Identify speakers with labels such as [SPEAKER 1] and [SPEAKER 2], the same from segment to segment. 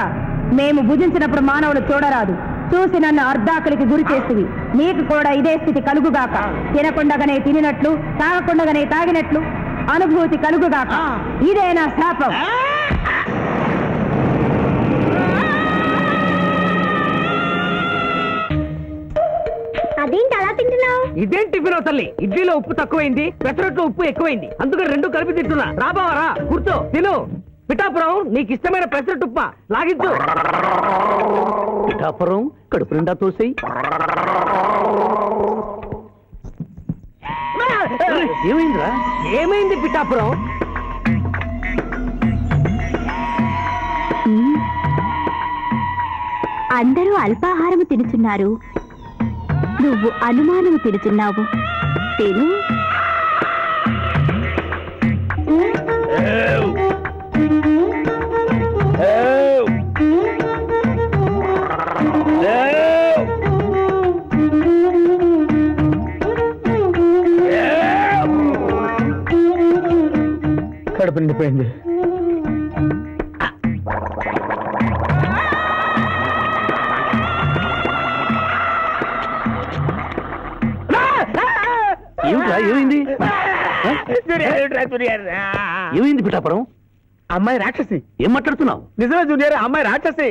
[SPEAKER 1] మూర్ఖుడా మేము భుజించినప్పుడు మానవుడు చూడరాదు. చూసి నన్ను అర్ధాకలికి గురి చేస్తుంది నీకు కూడా ఇదే స్థితి కలుగుగాక. తినకుండగానే తినినట్లు తాగకుండగానే తాగినట్లు అనుభూతి కలుగుగాక. ఇదే నా శాపం.
[SPEAKER 2] అదేంటి అలా తింటున్నావు?
[SPEAKER 3] ఇదేం టిఫిన్ తల్లి? ఇడ్లీలో ఉప్పు తక్కువైంది పెసరట్లో ఉప్పు ఎక్కువైంది. అందుకని రెండు కలిపి తింటున్నా. రాబావరా కూర్చో. తిను. పిఠాపురం నీకు ఇష్టమైన పెసరట్టు ఉప్మా. లాగించు. పిఠాపురం కడుపు నిండా తోసేయి. ఏమైందిరా? ఏమైంది పిఠాపురం?
[SPEAKER 2] అందరూ అల్పాహారము తినుచున్నారు. నువ్వు అనుమానము తినుచున్నావు. తిను.
[SPEAKER 4] ఏమిట్రా ఏమైంది? ఏమైంది పిఠాపురం?
[SPEAKER 3] అమ్మాయి రాక్షసి.
[SPEAKER 4] ఏం మాట్లాడుతున్నావు?
[SPEAKER 3] నిజమే జూనియర్ అమ్మాయి రాక్షసి.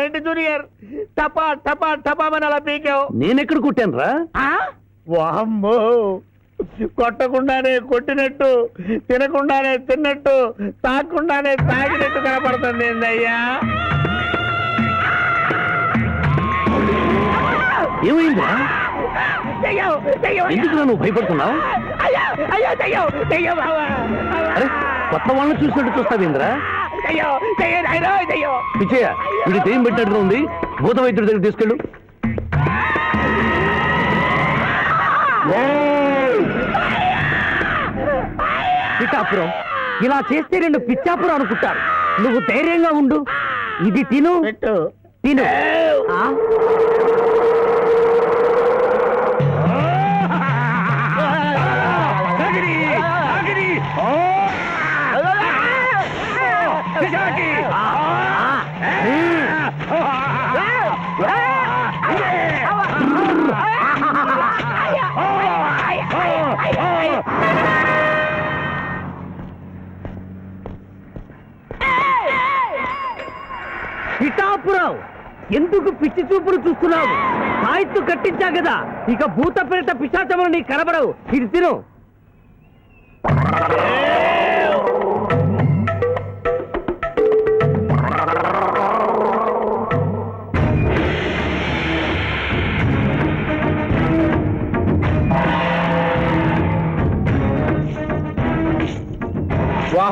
[SPEAKER 3] ఏంటి జూనియర్? టపా టపా టపామని అలా పీకావు?
[SPEAKER 4] నేనెక్కడ కొట్టాను రా
[SPEAKER 3] వామ్మో! కొట్టకుండానే కొట్టినట్టు తినకుండానే తిన్నట్టు తాగకుండానే తాగినట్టు కనపడుతుంది ఏందయ్యా?
[SPEAKER 4] ఏమైందిరా?
[SPEAKER 3] అయ్యా.
[SPEAKER 4] ఎందుకు నువ్వు భయపడుతున్నావు?
[SPEAKER 3] అయ్యో, బావా.
[SPEAKER 4] అరే కొత్త వాళ్ళని చూసినట్టు చూస్తావేంద్రా? పిచ్చయ్య ఇది దెయ్యం ఉంది? భూత వైద్యుడి దగ్గర తీసుకెళ్ళు.
[SPEAKER 3] పిఠాపురం. ఇలా చేస్తే రెండు పిచ్చాపురం అనుకుంటారు నువ్వు ధైర్యంగా ఉండు. ఇది తిను. తిను. పిఠాపురావు ఎందుకు పిచ్చి చూపులు చూస్తున్నావు? సాయిత్తు కట్టించా కదా. ఇక భూత పేరిట పిశాచములు నీ కనబడవు. ఇది తిను.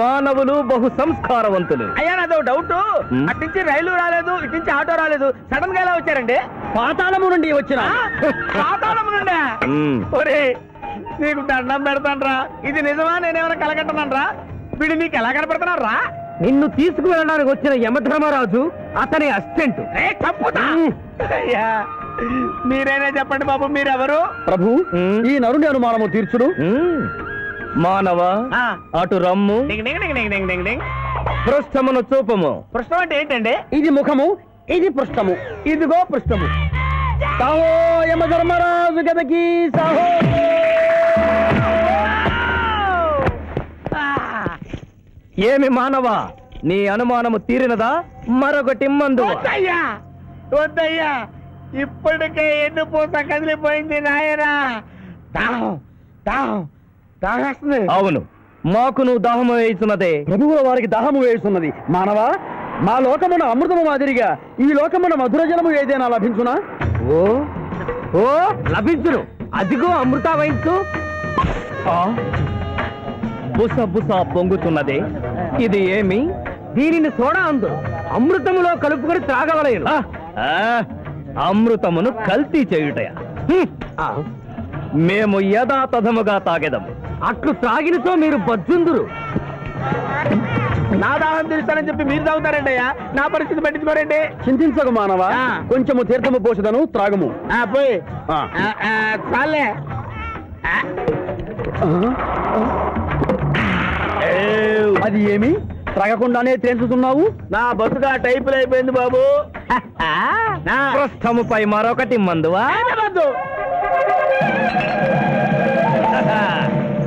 [SPEAKER 5] మానవులు బహు సంస్కారవంతులు
[SPEAKER 3] అయ్యా నాదో డౌట్.
[SPEAKER 5] మ్మ్.
[SPEAKER 3] అట్నుంచి రైలు రాలేదు ఇట్నుంచి ఆటో రాలేదు. సడన్గా ఎలా వచ్చారండి? పాతాళము నుండి వచ్చిన? పాతాళము నుండి. ఒరే నీకు దండం పెడతానరా. ఇది నిజమా? నేనేమైనా కలగట్టనరా వీడు నీకు ఎలా కనపడుతున్నారా
[SPEAKER 5] నిన్ను తీసుకువెళ్ళడానికి వచ్చిన యమధర్మరాజు అతని అసిస్టెంట్.
[SPEAKER 3] రే చంపుతా. అయ్యా మీరైనా చెప్పండి బాబు మీరెవరు? ప్రభు. ఈ నరుని అనుమానము తీర్చుడు
[SPEAKER 5] మానవ. అటు రమ్ము పృష్ఠమును చూపము.
[SPEAKER 3] పృష్ఠం అంటే ఏంటండి? ఇది ముఖము ఇది పృష్ఠము ఇదిగో పృష్ఠము సాహో యమధర్మరాజు గదకి సాహో.
[SPEAKER 5] ఏమి మానవ నీ అనుమానము తీరినదా? మరొకటి మందు
[SPEAKER 3] వద్దయ్యా వద్దయ్యా ఇప్పటికే ఎన్ను పూత కదిలిపోయింది నాయనా. దాహం దాహం. దాహేస్తుంది.
[SPEAKER 5] అవును. మాకు నువ్వు దాహము వేయుచున్నదే.
[SPEAKER 3] ప్రభువుల వారికి దాహము వేస్తున్నది మానవ మా లోకమున అమృతము మాదిరిగా ఈ లోకమున మధుర జలము ఏదైనా లభించునా?
[SPEAKER 5] ఓ ఓ లభించును. అదిగో అమృత వయస్సు బుస బుస పొంగుతున్నదే. ఇది ఏమి? దీనిని సోడా అందు. అమృతములో కలుపుకొని త్రాగవలేను ఆ, అమృతమును కల్తీ చేయుటయా? మేము యథాతథముగా తాగెదము. అట్లు త్రాగినతో మీరు బజ్జుందురు.
[SPEAKER 3] నా దాహం తీరుస్తానని చెప్పి మీరు తాగుతారండి అయ్యా. నా పరిస్థితి పట్టించుకోరండి. చింతించకు మానవ. కొంచెము తీర్థము పోషదను త్రాగము. పోయి. చాలే. అది ఏమి? త్రాగకుండానే తేల్చుతున్నావు నా బతుగా టైపులు అయిపోయింది బాబు.
[SPEAKER 5] పృష్ఠముపై మరొకటి మందువా?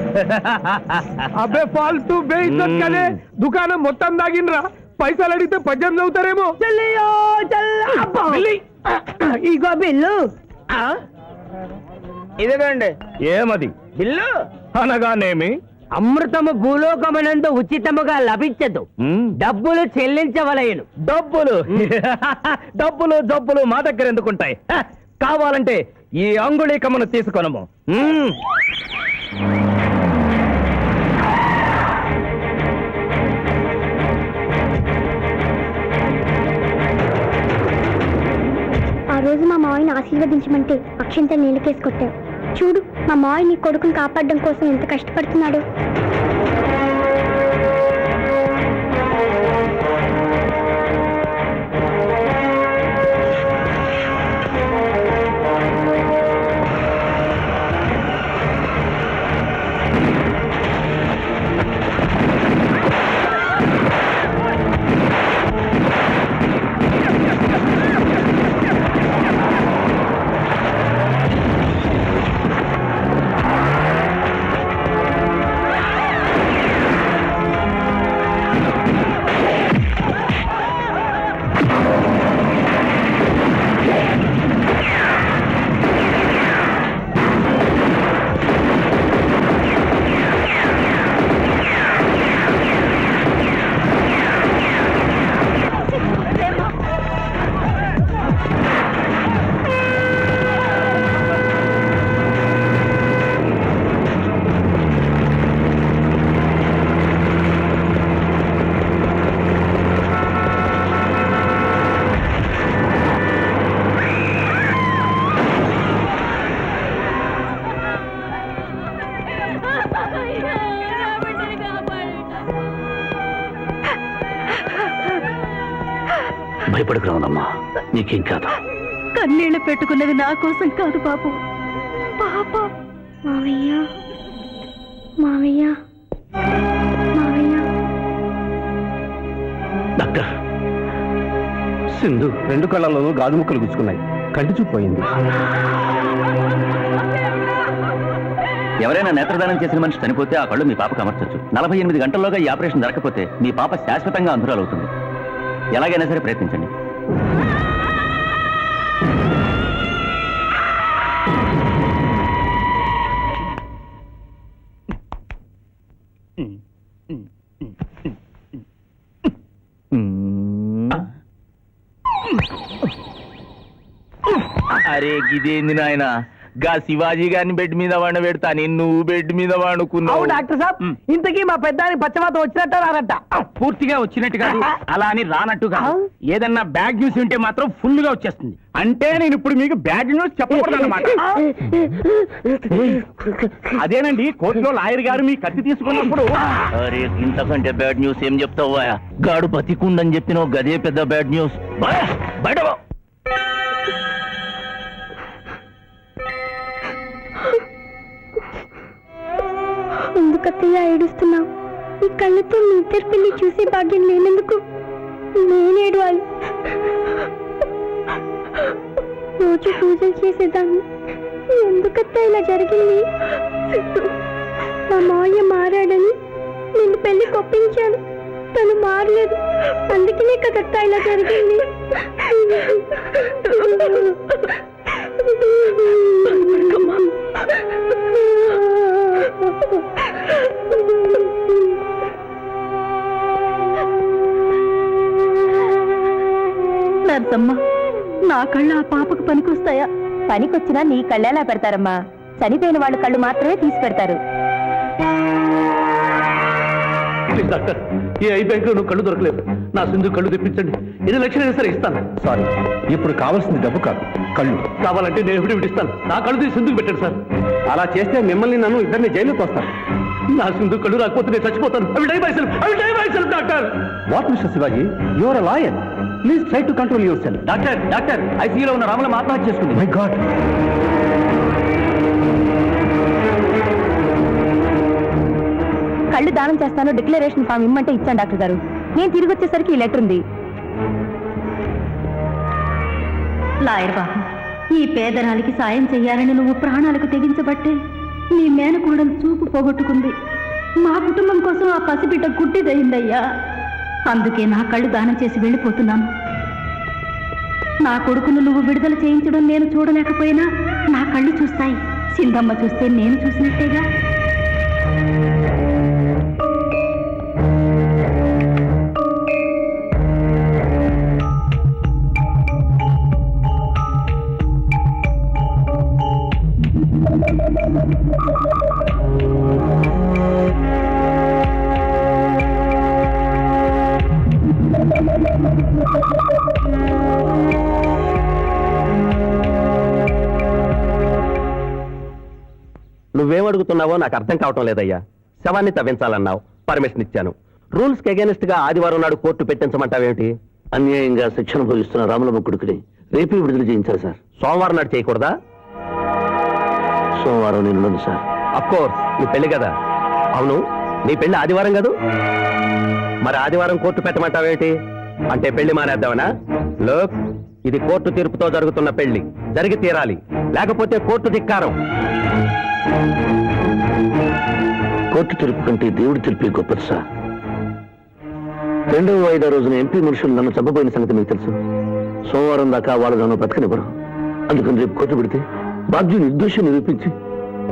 [SPEAKER 3] అబ్బే ఫాల్తూ బేయిజ్జత్ దుకాణం మొత్తం దాగినరా పైసలు అడిగితే పద్యం చదువుతారేమో.
[SPEAKER 6] ఇగో బిల్లు.
[SPEAKER 3] ఇదేనండి
[SPEAKER 5] ఏమది?
[SPEAKER 3] బిల్లు?
[SPEAKER 5] అనగానేమి?
[SPEAKER 6] అమృతము భూలోకమునందు ఉచితముగా లభించదు. డబ్బులు చెల్లించవలయను
[SPEAKER 5] డబ్బులు? డబ్బులు జబ్బులు మా దగ్గర ఎందుకుంటాయి? కావాలంటే ఈ అంగుళీకమును తీసుకొనము.
[SPEAKER 7] రోజు మా మావయ్యని ఆశీర్వదించమంటే అక్షంత నీళ్ళకేసి కొట్టావు చూడు మా మావయ్య నీ కొడుకుని కాపాడడం కోసం ఎంత కష్టపడుతున్నాడు.
[SPEAKER 3] నీకేం కాదు.
[SPEAKER 6] కన్నీళ్ళు పెట్టుకున్నది నా కోసం కాదు బాబు. పాప.
[SPEAKER 7] మావయ్య. మావయ్య. మావయ్య.
[SPEAKER 3] డాక్టర్. సింధు రెండు కళ్ళలోనూ గాజు ముక్కలు గుచ్చుకున్నాయి. కంటి చూపు పోయింది.
[SPEAKER 8] ఎవరైనా నేత్రదానం చేసిన మనిషి చనిపోతే ఆ కళ్ళు మీ పాపకు అమర్చొచ్చు. నలభై ఎనిమిది గంటల్లోగా ఈ ఆపరేషన్ జరగకపోతే మీ పాప శాశ్వతంగా అంధురాలవుతుంది. ఎలాగైనా సరే ప్రయత్నించండి.
[SPEAKER 9] అరే గిదేంది నాయన? గా శివాజీ గారిని బెడ్ మీద వండ పెడతా నేను నువ్వు బెడ్ మీద వండుకున్నావు.
[SPEAKER 4] డాక్టర్ సాబ్. ఇంతకీ మా పెద్దానికి పచ్చవాత వచ్చినట్ట రానట్ట?
[SPEAKER 10] పూర్తిగా వచ్చినట్టు కాదు. అలా అని రానట్టు కాదు. ఏదన్నా బ్యాడ్ న్యూస్ ఉంటే మాత్రం ఫుల్గా వచ్చేస్తుంది. అంటే నేను ఇప్పుడు మీకు బ్యాడ్ న్యూస్ చెప్పకూడదు అనమాట అదేనండి కోర్టులో లాయర్ గారు మీ కత్తి తీసుకున్నప్పుడు.
[SPEAKER 8] అరే ఇంతకంటే బ్యాడ్ న్యూస్ ఏం చెప్తావా గాడు బతికుండని చెప్పిన గదే పెద్ద బ్యాడ్ న్యూస్. బయట
[SPEAKER 11] ఎందుకత్తయ్య ఏడుస్తున్నావు? ఈ కళ్ళతో మీ ఇద్దరు పెళ్ళి చూసే భాగ్యం లేనందుకు నేను ఏడవాలి రోజు పూజలు చేసేదాన్ని. ఎందుకత్తా ఇలా జరిగింది? మా మావయ్య మారాడని నేను పెళ్ళి కొప్పించాను తను మారలేదు. అందుకనే కదత్తా ఇలా జరిగింది.
[SPEAKER 6] నర్సమ్మ నా కళ్ళు ఆ పాపకు పనికొస్తాయా? పనికొచ్చినా నీ కళ్ళెలా పెడతారమ్మా. చనిపోయిన వాళ్ళ కళ్ళు మాత్రమే తీసి పెడతారు.
[SPEAKER 4] డాక్టర్ ఈ ఐ బ్యాంక్లో నువ్వు కళ్ళు దొరకలేదు. నా సింధు కళ్ళు తెప్పించండి. ఎన్ని లక్షలైనా సరే ఇస్తాను.
[SPEAKER 12] సారీ ఇప్పుడు కావాల్సింది డబ్బు కాదు కళ్ళు.
[SPEAKER 4] కావాలంటే నేను ఎప్పుడు ఇస్తాను నా కళ్ళు తీసి సింధుకు పెట్టండి సార్.
[SPEAKER 12] అలా చేస్తే మిమ్మల్ని నన్ను ఇద్దరిని జైలు తోస్తాను
[SPEAKER 4] నా సింధు కళ్ళు రాకపోతే నేను చచ్చిపోతాను. అవి డై మైసెల్ఫ్ అవి die myself doctor.
[SPEAKER 12] What mister Shivaji your lawyer please try to control your self
[SPEAKER 8] doctor doctor ఐసీయూలో ఉన్న రాములం ఆత్మహత్య చేసుకుంది.
[SPEAKER 12] మై గాడ్
[SPEAKER 6] కళ్ళు దానం చేస్తాను డిక్లరేషన్ ఫామ్ ఇమ్మంటే ఇచ్చాను డాక్టర్ గారు. నేను తిరిగి వచ్చేసరికి ఈ లెటర్ ఉంది. లాయర్ బాబు ఈ పేదరాలికి సాయం చెయ్యాలని నువ్వు ప్రాణాలకు తెగించబట్టే నీ మేనకోడలు చూపు పోగొట్టుకుంది. మా కుటుంబం కోసం ఆ పసిబిడ్డ గుడ్డిదయ్యిందయ్యా. అందుకే నా కళ్ళు దానం చేసి వెళ్ళిపోతున్నాను. నా కొడుకును నువ్వు విడుదల చేయించడం నేను చూడలేకపోయినా నా కళ్ళు చూస్తాయి. సింధమ్మ చూస్తే నేను చూసినట్టేగా.
[SPEAKER 10] నువ్వేం అడుగుతున్నావో నాకు అర్థం కావటం లేదయ్యా. శవాన్ని తవ్వించాలన్నావు. పర్మిషన్ ఇచ్చాను. రూల్స్కి అగేనిస్ట్గా ఆదివారం నాడు కోర్టు పెట్టించమంటావేంటి
[SPEAKER 8] అన్యాయంగా శిక్షణ భోగిస్తున్న రాములమ్మ కొడుకుని రేపే విడుదల చేయించాలి సార్.
[SPEAKER 10] సోమవారం నాడు చేయకూడదా?
[SPEAKER 8] సోమవారం నేను సార్.
[SPEAKER 10] అఫ్ కోర్స్ నీ పెళ్ళి కదా. అవును నీ పెళ్ళి ఆదివారం కదూ? మరి ఆదివారం కోర్టు పెట్టమంటావేంటి? అంటే పెళ్ళి మానేద్దామనా? లోక్ ఇది కోర్టు తీర్పుతో జరుగుతున్న పెళ్ళి జరిగి తీరాలి. లేకపోతే కోర్టు ధిక్కారం.
[SPEAKER 8] కోర్టు తీర్పు కంటే దేవుడి తీర్పే గొప్పది సార్. రెండవ వాయిదా రోజున ఎంపీ మనుషులు నన్ను చంపబోయిన సంగతి మీకు తెలుసు. సోమవారం దాకా వాళ్ళు నన్ను బ్రతకనివ్వరు. అందుకని రేపు కోర్టు పెడితే బాధ్యు నిర్దోషం నిరూపించి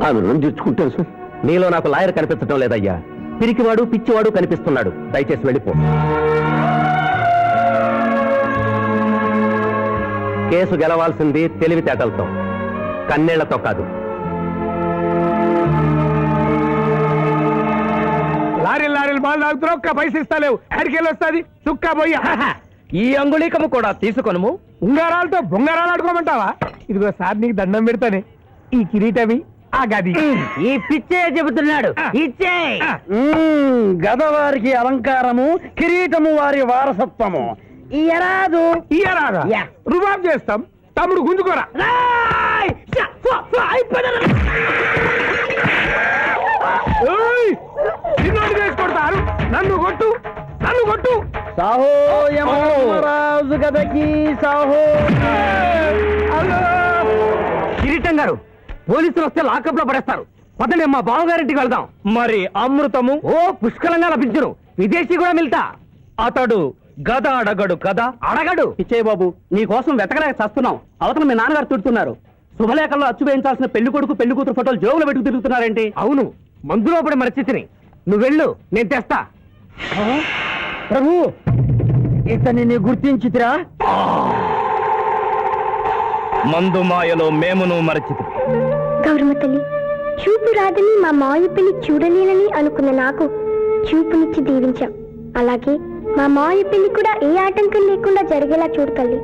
[SPEAKER 8] ఆమె రుణం తీర్చుకుంటాను సార్.
[SPEAKER 10] నీలో నాకు లాయర్ కనిపించడం లేదయ్యా. పిరికివాడు పిచ్చివాడు కనిపిస్తున్నాడు. దయచేసి వెళ్ళిపో. కేసు గెలవాల్సింది తెలివితేటలతో కన్నీళ్ళతో కాదు.
[SPEAKER 12] లారీలు లారీలు బాల్ తాగుతున్నావు ఒక్క పైసలు ఇస్తలేవు ఎక్కడికి వస్తుంది? చుక్క పోయి.
[SPEAKER 4] ఈ అంగుళీకము కూడా తీసుకొనుము.
[SPEAKER 12] ఉంగరాలతో బొంగరాలు ఆడుకోమంటావా? ఇదిగో సార్ నీకు దండం పెడతానే. ఈ కిరీటమి ఆ గది.
[SPEAKER 4] ఈ పిచ్చే చెబుతున్నాడు. ఇచ్చే.
[SPEAKER 12] గదవారికి అలంకారము కిరీటము వారి వారసత్వము. ఇయరాదు ఇయరాదా. రుబాబ్ చేస్తాం. తమ్ముడు గుంజుకోరా. కొడతారు. నన్ను కొట్టు. నన్ను కొట్టు. సాహో రాజు గదకి సాహో.
[SPEAKER 4] గారు. పోలీసులు వస్తే లాకప్లో పడేస్తారు.
[SPEAKER 6] పదండి మా బావగారింటికి వెళ్దాం.
[SPEAKER 5] మరి అమృతము?
[SPEAKER 6] ఓ పుష్కలంగా లభించును. విదేశీ కూడా మిల్తా.
[SPEAKER 5] అతడు గద అడగడు కదా?
[SPEAKER 6] అడగడు.
[SPEAKER 12] ఇచ్చే బాబు నీ కోసం వెతకలేక చస్తున్నాం. అవతల మీ నాన్నగారు తిడుతున్నారు. శుభలేఖల్లో అచ్చు వేయించాల్సిన పెళ్ళి కొడుకు పెళ్ళి కూతురు ఫోటోలు జోబులు పెట్టుకు తిరుగుతున్నారేంటి?
[SPEAKER 6] అవును. మందులో పడి మరిచితిని. నువ్వు వెళ్ళు నేను తెస్తా.
[SPEAKER 12] ప్రభు ఇతని గుర్తించితిరా?
[SPEAKER 5] మందు మాయలో మేమును మరచితి
[SPEAKER 7] గౌరమ్మ తల్లి చూపు రాదని మా మాయ పెళ్ళి చూడలేనని అనుకున్న నాకు చూపునిచ్చి దీవించాం. అలాగే మా మాయ పెళ్ళి కూడా ఏ ఆటంకం లేకుండా జరిగేలా
[SPEAKER 6] చూడతల్లి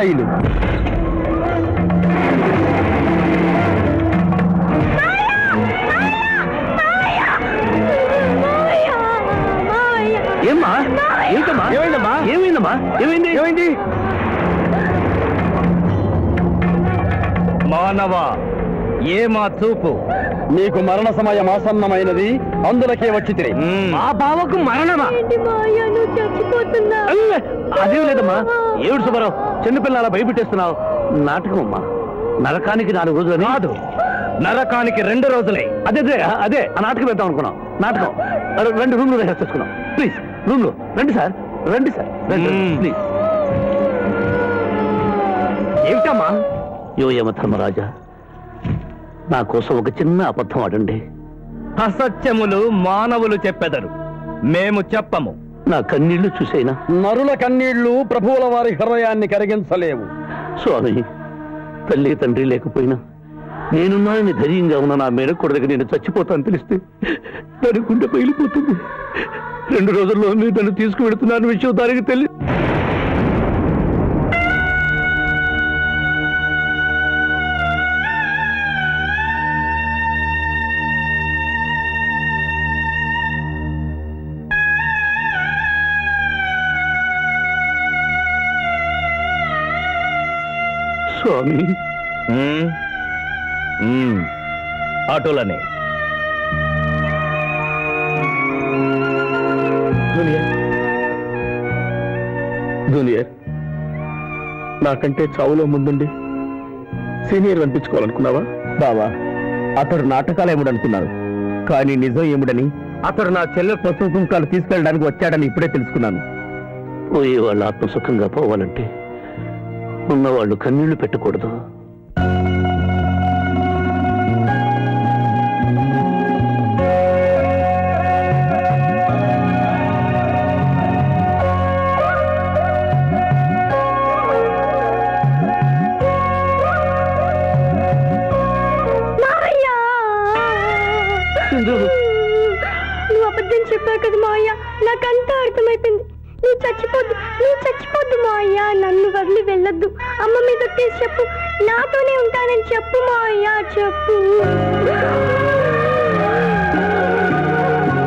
[SPEAKER 12] యమస్థైలు
[SPEAKER 4] ఏమ్మా? ఏంటమ్మా? ఏమైందమ్మా? ఏమైందమ్మా? ఏమైంది? ఏమైంది?
[SPEAKER 5] మానవ ఏ మా చూపు?
[SPEAKER 12] నీకు మరణ సమయం ఆసన్నమైనది అందులకే వచ్చి తిరిగి.
[SPEAKER 6] మా బావకు మరణమా?
[SPEAKER 4] అదేం లేదమ్మా? ఏమిటి సుబ్బారావు చిన్నపిల్లల భయపెట్టేస్తున్నావు. నాటకం అమ్మా. నరకానికి నాలుగు రోజులు
[SPEAKER 5] కాదు. నరకానికి రెండు రోజులే.
[SPEAKER 4] అదే అదే అదే. ఆ నాటకం వేద్దాం అనుకున్నాం. నాటకం. రెండు రూమ్లు రిహార్స్ చేసుకున్నాం. ప్లీజ్ రూమ్లు. రండి సార్. రండి సార్. రండి. ప్లీజ్
[SPEAKER 6] ఏమిటమ్మా?
[SPEAKER 4] యో యమ ధర్మరాజా నా కోసం ఒక చిన్న అబద్ధం ఆడండి.
[SPEAKER 5] అసత్యములు మానవులు చెప్పెదరు. మేము చెప్పము.
[SPEAKER 4] నా కన్నీళ్ళు చూసేనా?
[SPEAKER 12] నరుల కన్నీళ్ళు ప్రభువుల వారి హృదయాన్ని కరిగించలేవు.
[SPEAKER 4] స్వామి తల్లి తండ్రి లేకపోయినా నేనున్నానని ధైర్యంగా ఉన్న నా మేనకొడదకి నేను చచ్చిపోతాను తెలిస్తే దాని గుండె పగిలిపోతుంది. రెండు రోజుల్లో మీరు నన్ను తీసుకువెడుతున్నాను విషయం దానికి తెలియ స్వామి. జూనియర్. జూనియర్ నాకంటే చావులో ముందుండి సీనియర్ అనిపించుకోవాలనుకున్నావా?
[SPEAKER 12] బావా అతడు నాటకాలు ఏముడనుకున్నాడు? కానీ నిజం ఏముడని అతడు నా చెల్లె పసుపు కుంకాలు తీసుకెళ్ళడానికి వచ్చాడని ఇప్పుడే తెలుసుకున్నాను.
[SPEAKER 4] పోయే వాళ్ళు ఆత్మసుఖంగా పోవాలంటే ఉన్నవాళ్ళు కన్నీళ్ళు పెట్టకూడదు.
[SPEAKER 7] అమ్మ